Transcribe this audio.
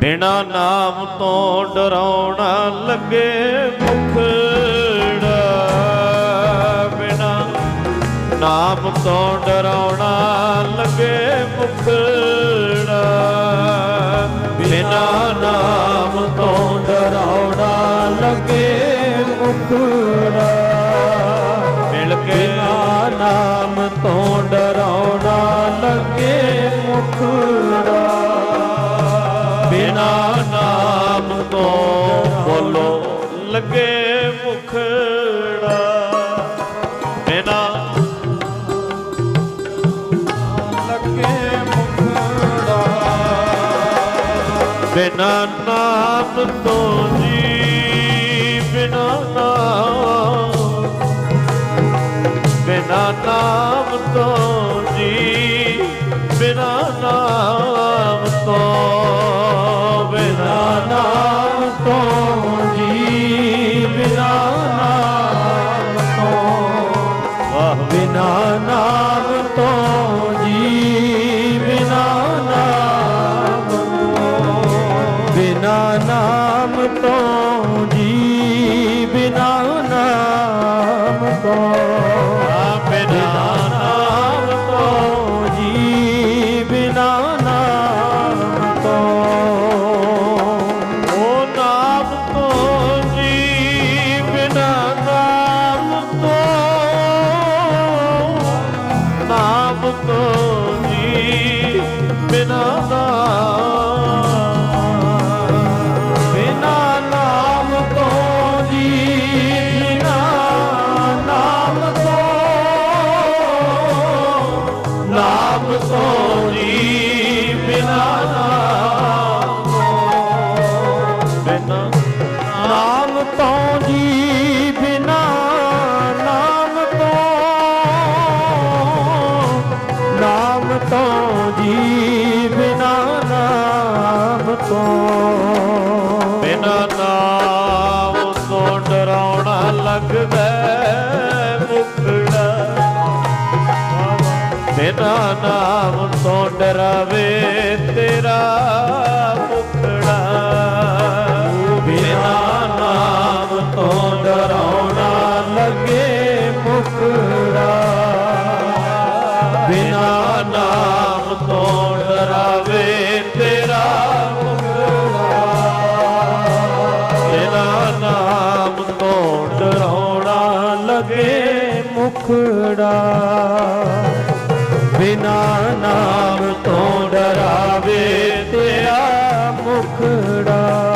ਬਿਨਾ ਨਾਮ ਤੋਂ ਡਰਾਉਣਾ ਲੱਗੇ ਮੁਖੜਾ। ਬਿਨਾ ਨਾਮ ਤੋਂ ਡਰਾਉਣਾ ਲੱਗੇ ਮੁਖੜਾ। ਬਿਨਾ ਨਾਮ ਤੋਂ ਡਰਾਉਣਾ ਲੱਗੇ ਮੁਖੜਾ। ਮਿਲ ਕੇ ਨਾਮ ਤੋਂ ਡਰਾਉਣਾ ਤੋਂ ਬੋਲੋ। ਲੱਗੇ ਮੁਖੜਾ। ਬਿਨਾ ਲੱਗੇ ਮੁਖੜਾ। ਬਿਨਾ ਨਾਮ ਤੋਂ ਜੀ, ਬਿਨਾ ਨਾਮ। ਬਿਨਾ ਨਾਮ ਤੋਂ ਜੀ, ਬਿਨਾ ਨਾਮ ਤੋਂ। ਬਿਨਾ ਨਾਮ ਤੋਂ ਜੀ ਬਿਨਾ ਨਾਮ ਤੋਂ। ਬਿਨਾ ਨਾਮ ਤੋਂ ਜੀ ਬਿਨਾ ਨਾਮ। ਤੋਂ ਬਿਨਾ ਨਾਮ ਤੋਂ ਜੀ ਬਿਨਾ ਨਾਮ ਤੋਂ ਨਾਮ ਤੋਂ ਜੀ ਬਿਨਾ ਨਾਮ ਤੋਂ ਬਿਨਾ ਨਾਮ ਤੋਂ ਡਰਾਉਣਾ ਲੱਗਦਾ ਹੈ ਬਿਨਾ ਨਾਮ ਤੋਂ ਡਰਾਵੇ? ਤੇਰਾ ਮੁਖੜਾ ਬਿਨਾ ਨਾਮ ਤੋਂ ਡਰਾਉਣਾ? ਲੱਗੇ ਮੁਖੜਾ ਬਿਨਾ ਨਾਮ ਤੋਂ ਡਰਾਵੇ? ਤੇਰਾ ਮੁਖੜਾ ਬਿਨਾ ਨਾਮ ਤੋਂ ਡਰਾਉਣਾ? ਲੱਗੇ ਮੁਖੜਾ ਬਿਨਾ ਨਾਮ ਤੋਂ ਡਰਾਵੇ ਤੇਰਾ ਮੁਖੜਾ।